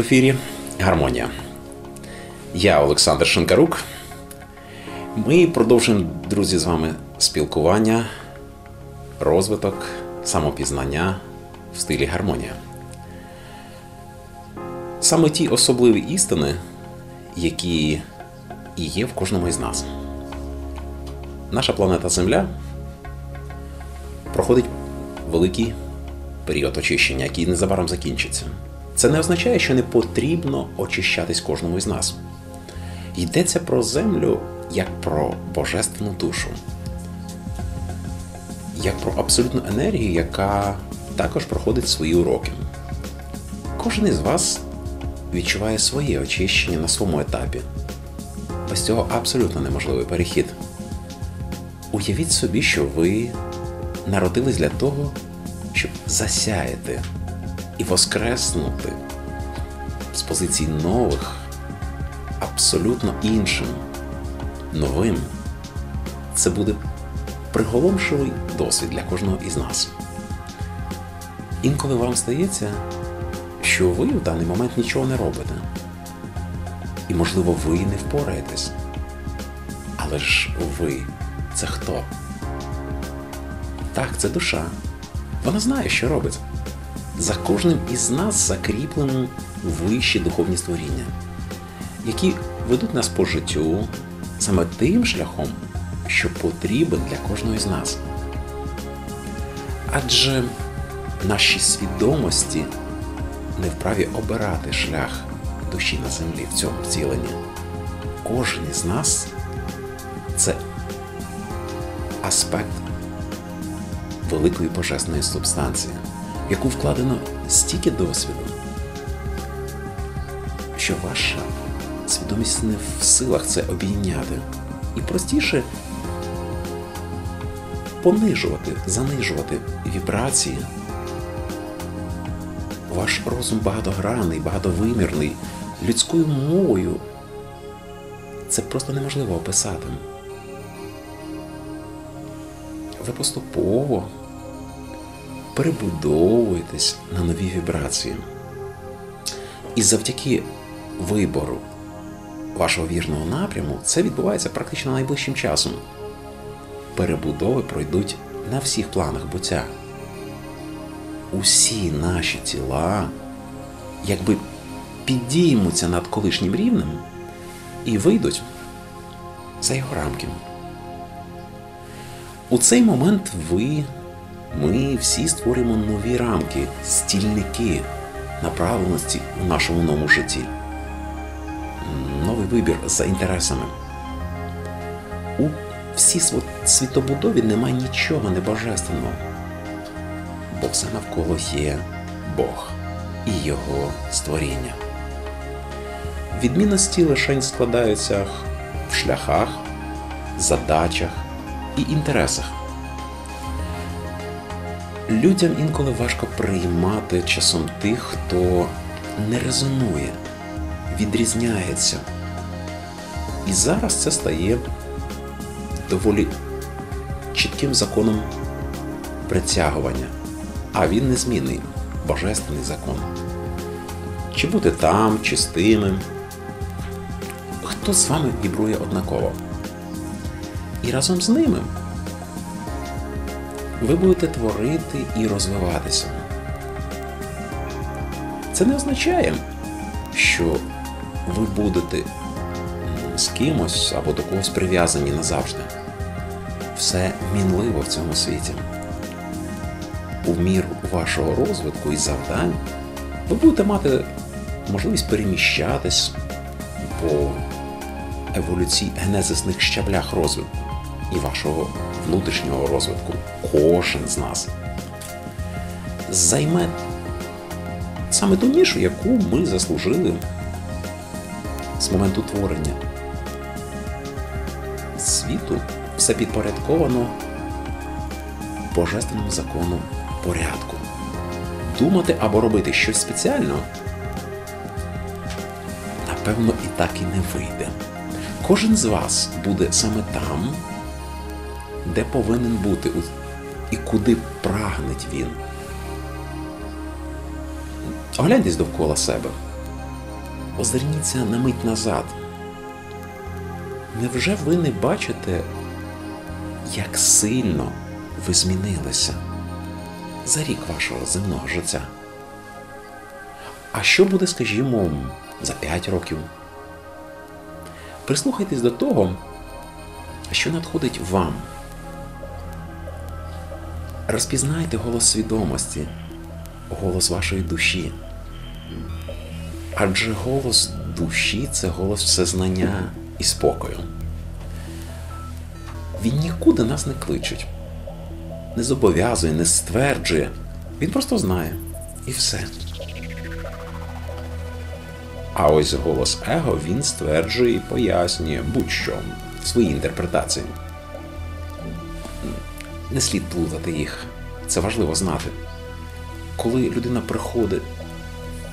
В ефірі Гармонія. Я Олександр Шинкарук. Ми продовжуємо, друзі, з вами спілкування, розвиток, самопізнання в стилі гармонія. Саме ті особливі істини, які і є в кожному із нас. Наша планета Земля проходить великий період очищення, який незабаром закінчиться. Це не означає, що не потрібно очищатись кожному із нас. Йдеться про землю як про божественну душу, як про абсолютну енергію, яка також проходить свої уроки. Кожен із вас відчуває своє очищення на своєму етапі. Без цього абсолютно неможливий перехід. Уявіть собі, що ви народились для того, щоб засяяти і воскреснути з позицій нових, абсолютно іншим, новим. Це буде приголомшивий досвід для кожного із нас. Інколи вам стається, що ви в даний момент нічого не робите. І, можливо, ви не впораєтесь. Але ж ви це хто? Так, це душа. Вона знає, що робить. За кожним із нас закріплені вищі духовні створіння, які ведуть нас по життю саме тим шляхом, що потрібен для кожного із нас. Адже наші свідомості не вправі обирати шлях душі на землі в цьому вціленні. Кожен із нас це аспект великої божественної субстанції, яку вкладено стільки досвіду, що ваша свідомість не в силах це обійняти. І простіше понижувати, занижувати вібрації. Ваш розум багатогранний, багатовимірний, людською мовою. Це просто неможливо описати. Ви поступово перебудовуєтесь на нові вібрації. І завдяки вибору вашого вірного напряму це відбувається практично найближчим часом. Перебудови пройдуть на всіх планах буття. Усі наші тіла якби підіймуться над колишнім рівнем і вийдуть за його рамки. У цей момент ви, ми всі створюємо нові рамки, стільники направленості у нашому новому житті. Новий вибір за інтересами. У всій світобудові немає нічого небожественного, бо все навколо є Бог і Його створіння. Відмінності лише складаються в шляхах, задачах і інтересах. Людям інколи важко приймати часом тих, хто не резонує, відрізняється. І зараз це стає доволі чітким законом притягування, а він незмінний, божественний закон. Чи бути там, чи з тими, хто з вами вібрує однаково. І разом з ними ви будете творити і розвиватися. Це не означає, що ви будете з кимось або до когось прив'язані назавжди. Все мінливо в цьому світі. У міру вашого розвитку і завдань ви будете мати можливість переміщатись по еволюції генезисних щаблях розвитку і вашого внутрішнього розвитку. Кожен з нас займе саме ту нішу, яку ми заслужили з моменту творення. Світу все підпорядковано божественному закону порядку. Думати або робити щось спеціально, напевно, і так і не вийде. Кожен з вас буде саме там, де повинен бути і куди прагнеть він. Огляньтесь довкола себе. озирніться на мить назад. Невже ви не бачите, як сильно ви змінилися за рік вашого земного життя? А що буде, скажімо, за 5 років? Прислухайтесь до того, що надходить вам. Розпізнайте голос свідомості, голос вашої душі. Адже голос душі це голос всезнання і спокою. Він нікуди нас не кличить, не зобов'язує, не стверджує. Він просто знає. І все. А ось голос Его він стверджує і пояснює будь-що в своїй інтерпретації. Не слід плутати їх. Це важливо знати. Коли людина приходить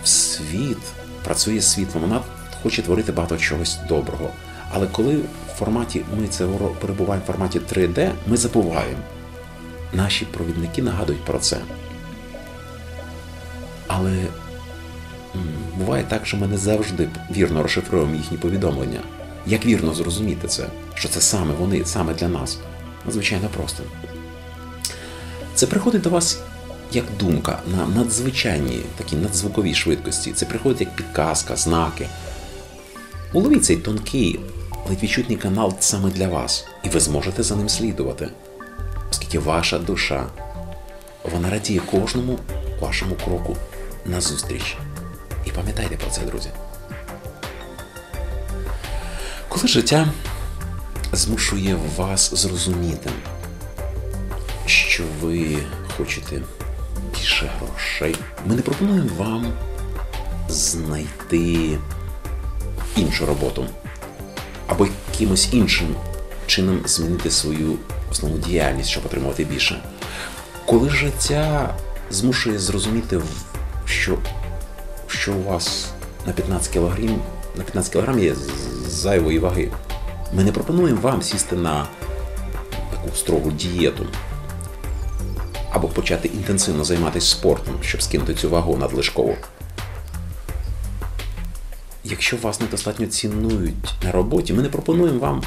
в світ, працює світлом, вона хоче творити багато чогось доброго. Але коли в форматі ми це перебуваємо в форматі 3D, ми забуваємо. Наші провідники нагадують про це. Але буває так, що ми не завжди вірно розшифруємо їхні повідомлення. Як вірно зрозуміти це, що це саме вони, саме для нас? Надзвичайно просто. Це приходить до вас як думка на надзвичайній такій надзвуковій швидкості. Це приходить як підказка, знаки. Уловіть цей тонкий, ледь відчутний канал саме для вас, і ви зможете за ним слідувати, оскільки ваша душа вона радіє кожному вашому кроку назустріч. І пам'ятайте про це, друзі. Коли життя змушує вас зрозуміти, що ви хочете більше грошей, ми не пропонуємо вам знайти іншу роботу або якимось іншим чином змінити свою основну діяльність, щоб отримувати більше. Коли життя змушує зрозуміти, що що у вас на 15 кг на 15 кг є зайвої ваги, ми не пропонуємо вам сісти на таку строгу дієту почати інтенсивно займатися спортом, щоб скинути цю вагу надлишкову. Якщо вас недостатньо цінують на роботі, ми не пропонуємо вам.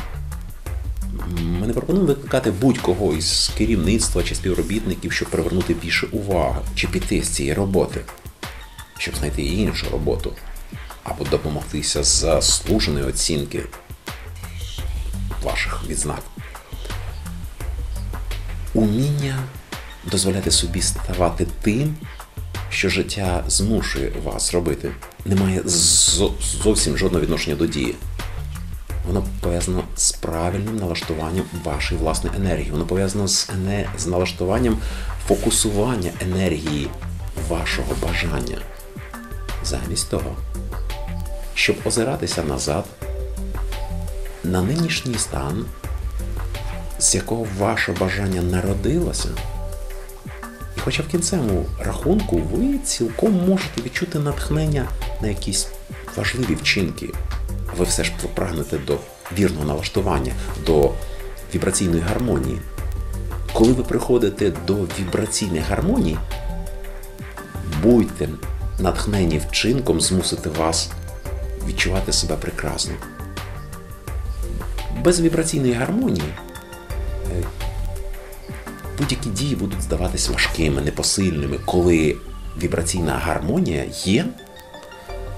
Ми не пропонуємо викликати будь-кого із керівництва чи співробітників, щоб привернути більше уваги, чи піти з цієї роботи, щоб знайти іншу роботу, або допомогтися заслуженої оцінки ваших відзнак. Уміння дозволяти собі ставати тим, що життя змушує вас робити, не має зовсім жодного відношення до дії. Воно пов'язано з правильним налаштуванням вашої власної енергії. Воно пов'язано з, ене... з налаштуванням фокусування енергії вашого бажання. Замість того, щоб озиратися назад на нинішній стан, з якого ваше бажання народилося. Хоча в кінцевому рахунку ви цілком можете відчути натхнення на якісь важливі вчинки, ви все ж прагнете до вірного налаштування, до вібраційної гармонії. Коли ви приходите до вібраційної гармонії, будьте натхнені вчинком змусити вас відчувати себе прекрасно. Без вібраційної гармонії будь-які дії будуть здаватись важкими, непосильними. Коли вібраційна гармонія є,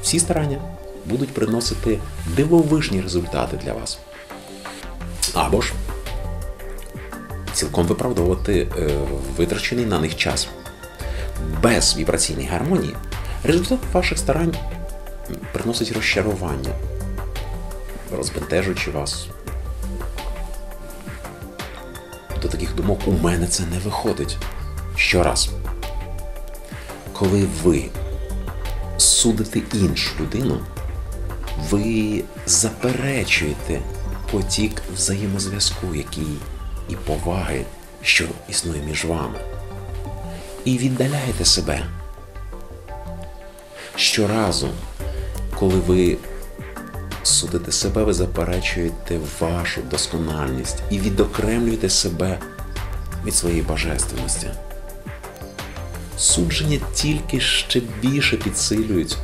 всі старання будуть приносити дивовижні результати для вас. Або ж цілком виправдовувати е, витрачений на них час. Без вібраційної гармонії результат ваших старань приносить розчарування, розбентежуючи вас, таких думок у мене це не виходить. Щораз, коли ви судите іншу людину, ви заперечуєте потік взаємозв'язку, який і поваги, що існує між вами, і віддаляєте себе. Щоразу, коли ви судите себе, ви заперечуєте вашу доскональність і відокремлюєте себе від своєї божественності. Судження тільки ще більше підсилюють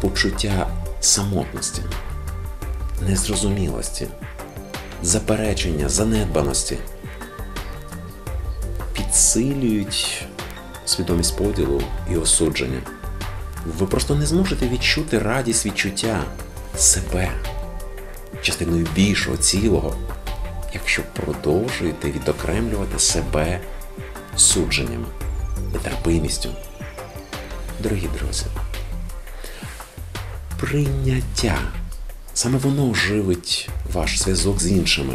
почуття самотності, незрозумілості, заперечення, занедбаності підсилюють свідомість поділу і осудження. Ви просто не зможете відчути радість відчуття себе частиною більшого цілого, якщо продовжуєте відокремлювати себе судженнями, нетерпимістю. Дорогі друзі, прийняття саме воно живить ваш зв'язок з іншими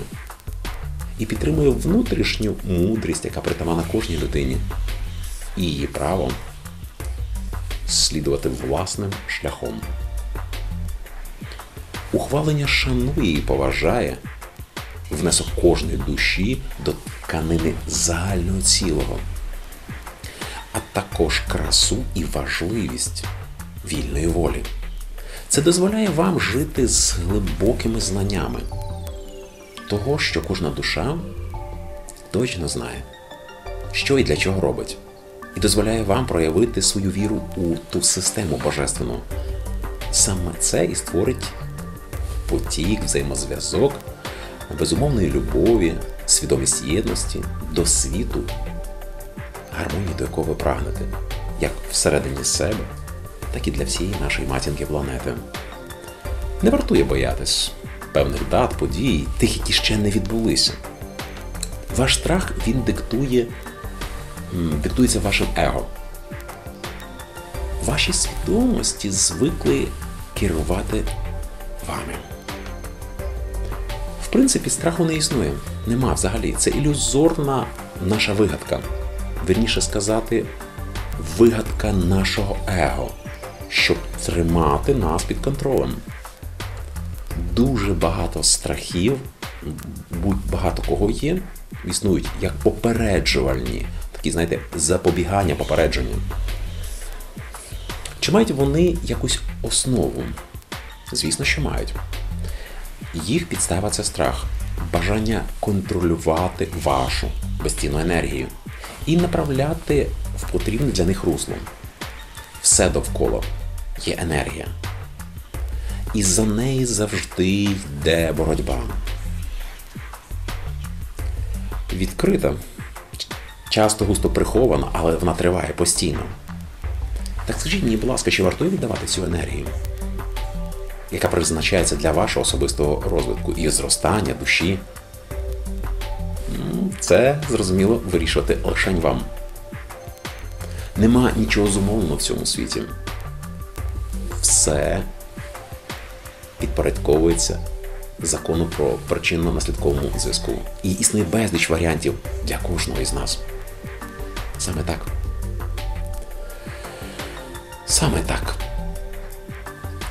і підтримує внутрішню мудрість, яка притамана кожній людині, і її право слідувати власним шляхом. Ухвалення шанує і поважає внесок кожної душі до тканини загального цілого, а також красу і важливість вільної волі. Це дозволяє вам жити з глибокими знаннями того, що кожна душа точно знає, що і для чого робить, і дозволяє вам проявити свою віру у ту систему божественну. Саме це і створить потік, взаємозв'язок, безумовної любові, свідомість єдності до світу, гармонії, до якого ви прагнете, як всередині себе, так і для всієї нашої матінки планети. Не вартує боятись певних дат, подій, тих, які ще не відбулися. Ваш страх він диктує, диктується вашим его. Ваші свідомості звикли керувати вами. В принципі, страху не існує. Нема взагалі. Це ілюзорна наша вигадка. Вірніше сказати, вигадка нашого его, щоб тримати нас під контролем. Дуже багато страхів, будь-багато кого є, існують як попереджувальні, такі, знаєте, запобігання попередження. Чи мають вони якусь основу? Звісно, що мають. Їх підстава це страх, бажання контролювати вашу безцінну енергію і направляти в потрібне для них русло. Все довкола є енергія. І за неї завжди йде боротьба. Відкрита, часто густо прихована, але вона триває постійно. Так скажіть мені, будь ласка, чи вартує віддавати цю енергію? яка призначається для вашого особистого розвитку і зростання душі. Це, зрозуміло, вирішувати лише вам. Нема нічого зумовленого в цьому світі. Все підпорядковується закону про причинно-наслідковому зв'язку. І існує безліч варіантів для кожного із нас. Саме так. Саме так.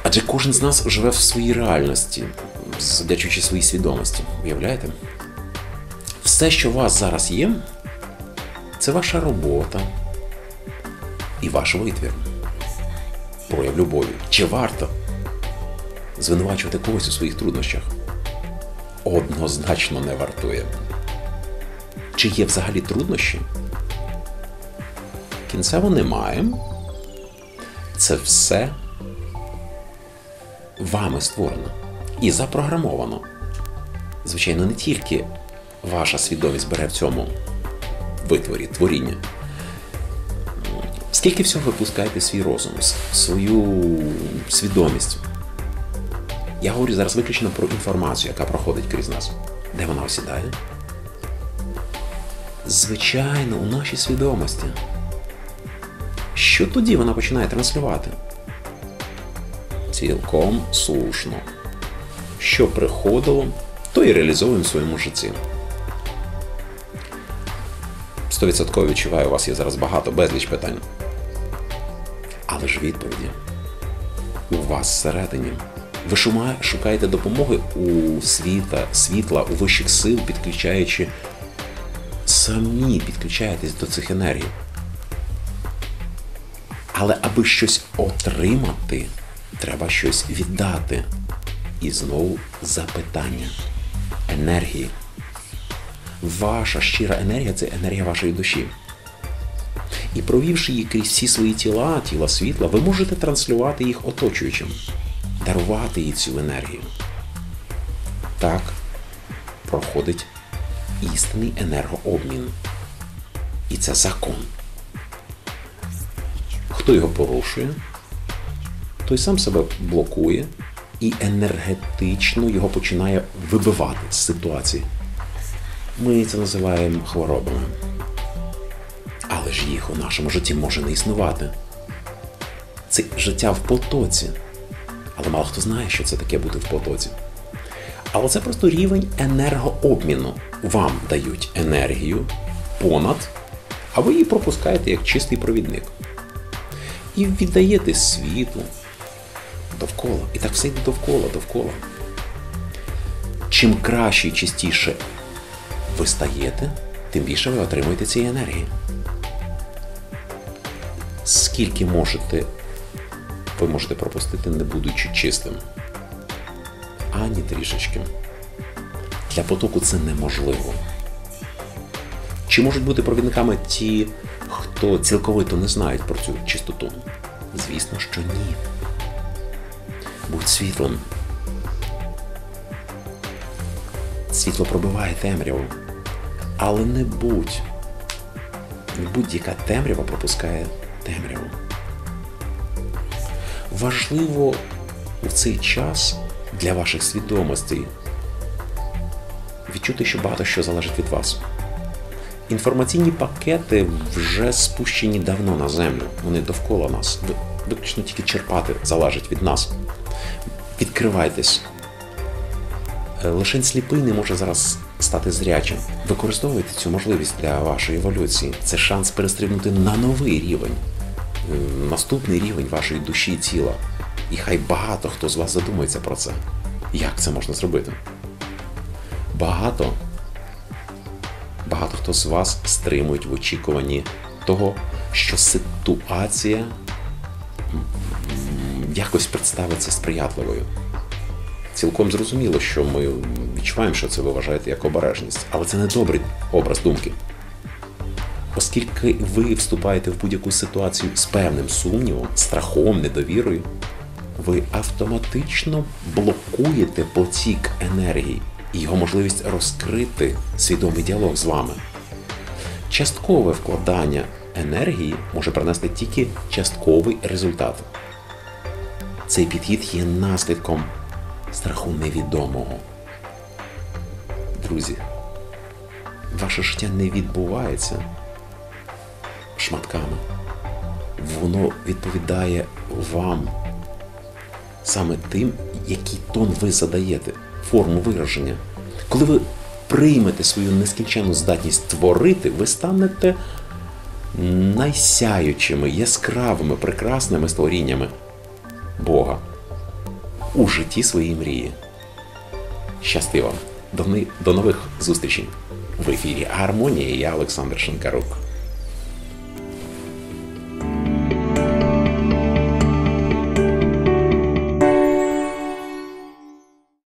Адже кожен з нас живе в своїй реальності, задячуючи своїй свідомості. Уявляєте? Все, що у вас зараз є, це ваша робота і ваш витвір. Прояв любові. Чи варто звинувачувати когось у своїх труднощах? Однозначно не вартує. Чи є взагалі труднощі? Кінцево немає. Це все вами створено і запрограмовано. Звичайно, не тільки ваша свідомість бере в цьому витворі, творіння. Скільки всього ви пускаєте свій розум, свою свідомість? Я говорю зараз виключно про інформацію, яка проходить крізь нас. Де вона осідає? Звичайно, у нашій свідомості. Що тоді вона починає транслювати? цілком слушно. Що приходило, то і реалізовуємо в своєму житті. 100% відчуваю, у вас є зараз багато безліч питань. Але ж відповіді у вас всередині. Ви шукаєте допомоги у світа, світла, у вищих сил, підключаючи самі підключаєтесь до цих енергій. Але аби щось отримати, треба щось віддати. І знову запитання енергії. Ваша щира енергія це енергія вашої душі. І провівши її крізь всі свої тіла, тіла світла, ви можете транслювати їх оточуючим, дарувати їй цю енергію. Так проходить істинний енергообмін. І це закон. Хто його порушує, той сам себе блокує і енергетично його починає вибивати з ситуації. Ми це називаємо хворобами. Але ж їх у нашому житті може не існувати. Це життя в потоці. Але мало хто знає, що це таке бути в потоці. Але це просто рівень енергообміну. Вам дають енергію понад, а ви її пропускаєте як чистий провідник. І віддаєте світу довкола. І так все йде довкола, довкола. Чим краще і чистіше ви стаєте, тим більше ви отримуєте цієї енергії. Скільки можете, ви можете пропустити, не будучи чистим. Ані трішечки. Для потоку це неможливо. Чи можуть бути провідниками ті, хто цілковито не знають про цю чистоту? Звісно, що ні. Будь світлом. Світло пробиває темряву. Але не будь. Будь-яка темрява пропускає темряву. Важливо в цей час для ваших свідомостей відчути, що багато що залежить від вас. Інформаційні пакети вже спущені давно на землю. Вони довкола нас. Виключно тільки черпати залежить від нас. Відкривайтесь. Лише сліпий не може зараз стати зрячим. Використовуйте цю можливість для вашої еволюції. Це шанс перестрибнути на новий рівень, наступний рівень вашої душі і тіла. І хай багато хто з вас задумається про це. Як це можна зробити? Багато, багато хто з вас стримують в очікуванні того, що ситуація якось представиться сприятливою. Цілком зрозуміло, що ми відчуваємо, що це ви вважаєте як обережність, але це не добрий образ думки. Оскільки ви вступаєте в будь-яку ситуацію з певним сумнівом, страхом, недовірою, ви автоматично блокуєте потік енергії і його можливість розкрити свідомий діалог з вами. Часткове вкладання енергії може принести тільки частковий результат. Цей підхід є наслідком страху невідомого. Друзі, ваше життя не відбувається шматками. Воно відповідає вам саме тим, який тон ви задаєте, форму вираження. Коли ви приймете свою нескінченну здатність творити, ви станете найсяючими, яскравими, прекрасними створіннями Бога у житті своєї мрії. Щасти! До, до нових зустрічей в ефірі Гармонія. Я Олександр Шинкарук.